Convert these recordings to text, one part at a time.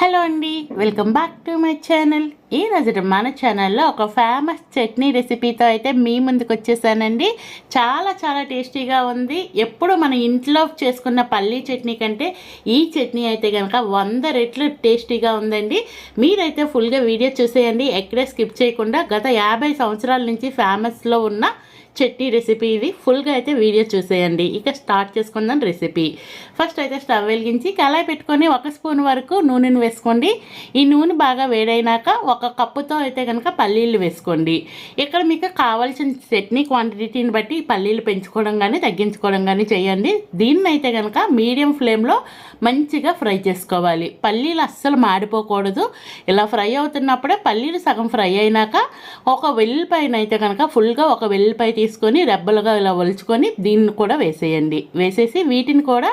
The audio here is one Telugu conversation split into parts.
హలో అండి welcome back to my channel. ఈ రోజు మన ఛానల్లో ఒక ఫేమస్ చట్నీ రెసిపీతో అయితే మీ ముందుకు వచ్చేసానండి. చాలా చాలా టేస్టీగా ఉంది. ఎప్పుడు మన ఇంట్లో చేసుకున్న పల్లీ చట్నీ కంటే ఈ చట్నీ అయితే కనుక వంద రెట్లు టేస్టీగా ఉందండి. మీరైతే ఫుల్గా వీడియో చూసేయండి. ఎక్కడే స్కిప్ చేయకుండా గత యాభై సంవత్సరాల నుంచి ఫేమస్లో ఉన్న చట్నీ రెసిపీ ఇది ఫుల్గా అయితే వీడియో చూసేయండి. ఇక స్టార్ట్ చేసుకుందాం రెసిపీ. ఫస్ట్ అయితే స్టవ్ వెలిగించి కళాయి పెట్టుకొని ఒక స్పూన్ వరకు నూనెను వేసుకోండి. ఈ నూనె బాగా వేడైనాక ఒక కప్పుతో అయితే కనుక పల్లీలు వేసుకోండి. ఇక్కడ మీకు కావాల్సిన చట్నీ క్వాంటిటీని బట్టి పల్లీలు పెంచుకోవడం కానీ తగ్గించుకోవడం కానీ చేయండి. దీన్ని అయితే కనుక మీడియం ఫ్లేమ్లో మంచిగా ఫ్రై చేసుకోవాలి. పల్లీలు అస్సలు మాడిపోకూడదు. ఇలా ఫ్రై అవుతున్నప్పుడే పల్లీలు సగం ఫ్రై అయినాక ఒక వెల్లిపాయన అయితే కనుక ఫుల్గా ఒక వెల్లిపాయ తీసుకొని రెబ్బలుగా ఇలా ఒలుచుకొని దీన్ని కూడా వేసేయండి. వేసేసి వీటిని కూడా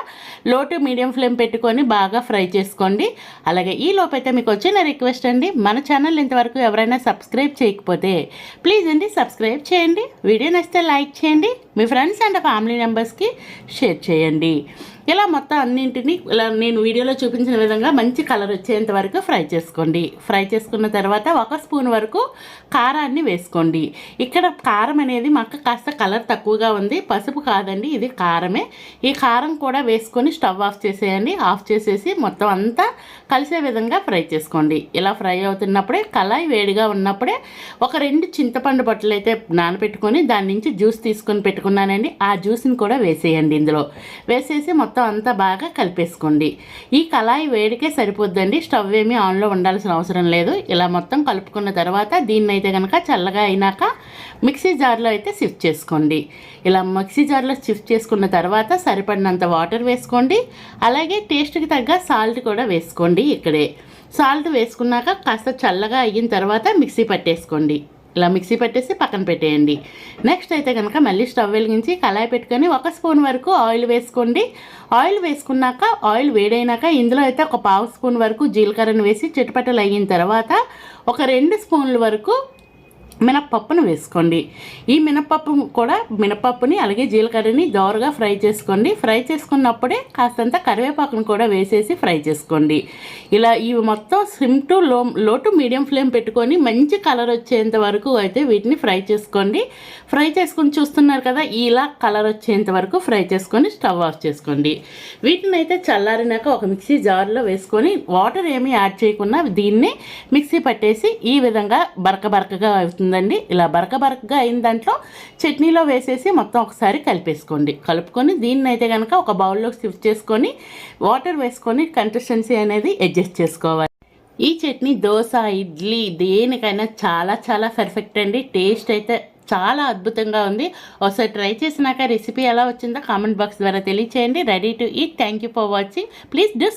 లో టు మీడియం ఫ్లేమ్ పెట్టుకొని బాగా ఫ్రై చేసుకోండి. అలాగే ఈ లోపైతే మీకు వచ్చిన రిక్వెస్ట్ అండి. మన ఛానల్ ఇంతవరకు ఎవరైనా సబ్స్క్రైబ్ చేయకపోతే ప్లీజ్ అండి సబ్స్క్రైబ్ చేయండి. వీడియో నచ్చితే లైక్ చేయండి. మీ ఫ్రెండ్స్ అండ్ ఫ్యామిలీ మెంబర్స్కి షేర్ చేయండి. ఇలా మొత్తం అన్నింటినీ ఇలా నేను వీడియోలో చూపించిన విధంగా మంచి కలర్ వచ్చేంత వరకు ఫ్రై చేసుకోండి. ఫ్రై చేసుకున్న తర్వాత ఒక స్పూన్ వరకు కారాన్ని వేసుకోండి. ఇక్కడ కారం అనేది మాకు కాస్త కలర్ తక్కువగా ఉంది. పసుపు కాదండి ఇది కారమే. ఈ కారం కూడా వేసుకొని స్టవ్ ఆఫ్ చేసేయండి. ఆఫ్ చేసేసి మొత్తం అంతా కలిసే విధంగా ఫ్రై చేసుకోండి. ఇలా ఫ్రై అవుతున్నప్పుడే కళాయి వేడిగా ఉన్నప్పుడే ఒక రెండు చింతపండు బట్టలు అయితే నానబెట్టుకొని దాని నుంచి జ్యూస్ తీసుకొని పెట్టుకున్నానండి. ఆ జ్యూస్ని కూడా వేసేయండి ఇందులో. వేసేసి మొత్తం అంతా బాగా కలిపేసుకోండి. ఈ కళాయి వేడికే సరిపోద్దండి. స్టవ్ ఏమీ ఆన్లో ఉండాల్సిన అవసరం లేదు. ఇలా మొత్తం కలుపుకున్న తర్వాత దీన్ని అయితే కనుక చల్లగా అయినాక మిక్సీ జార్లో అయితే షిఫ్ట్ చేసుకోండి. ఇలా మిక్సీ జార్లో షిఫ్ట్ చేసుకున్న తర్వాత సరిపడినంత వాటర్ వేసుకోండి. అలాగే టేస్ట్కి తగ్గ సాల్ట్ కూడా వేసుకోండి ఇక్కడే. సాల్ట్ వేసుకున్నాక కాస్త చల్లగా అయిన తర్వాత మిక్సీ పట్టేసుకోండి. ఇలా మిక్సీ పెట్టేసి పక్కన పెట్టేయండి. నెక్స్ట్ అయితే కనుక మళ్ళీ స్టవ్ వెలిగించి కళాయి పెట్టుకొని ఒక స్పూన్ వరకు ఆయిల్ వేసుకోండి. ఆయిల్ వేసుకున్నాక ఆయిల్ వేడైనాక ఇందులో అయితే ఒక పావు స్పూన్ వరకు జీలకర్రను వేసి చిటపటలు అయిన తర్వాత ఒక రెండు స్పూన్ల వరకు మినప్పప్పును వేసుకోండి. ఈ మినప్పప్పు కూడా మినపప్పుని అలాగే జీలకర్రని దోరగా ఫ్రై చేసుకోండి. ఫ్రై చేసుకున్నప్పుడే కాస్తంత కరివేపాకును కూడా వేసేసి ఫ్రై చేసుకోండి. ఇలా ఇవి మొత్తం సిమ్ టు లో లో టు మీడియం ఫ్లేమ్ పెట్టుకొని మంచి కలర్ వచ్చేంత వరకు అయితే వీటిని ఫ్రై చేసుకోండి. ఫ్రై చేసుకుని చూస్తున్నారు కదా ఇలా కలర్ వచ్చేంత వరకు ఫ్రై చేసుకొని స్టవ్ ఆఫ్ చేసుకోండి. వీటిని అయితే చల్లారినాక ఒక మిక్సీ జార్లో వేసుకొని వాటర్ ఏమీ యాడ్ చేయకుండా దీన్ని మిక్సీ పట్టేసి ఈ విధంగా బరక బరకగా అవుతుందండి ఇలా బరక బరకగా అయిన దాంట్లో చట్నీలో వేసేసి మొత్తం ఒకసారి కలిపేసుకోండి. కలుపుకొని దీన్ని అయితే కనుక ఒక బౌల్లోకి షిఫ్ట్ చేసుకొని వాటర్ వేసుకొని కన్సిస్టెన్సీ అనేది అడ్జస్ట్ చేసుకోవాలి. ఈ చట్నీ దోశ ఇడ్లీ దేనికైనా చాలా చాలా పర్ఫెక్ట్ అండి. టేస్ట్ అయితే చాలా అద్భుతంగా ఉంది. ఒకసారి ట్రై చేసినాక రెసిపీ ఎలా వచ్చిందో కామెంట్ బాక్స్ ద్వారా తెలియచేయండి. Ready to eat. Thank you for watching. Please do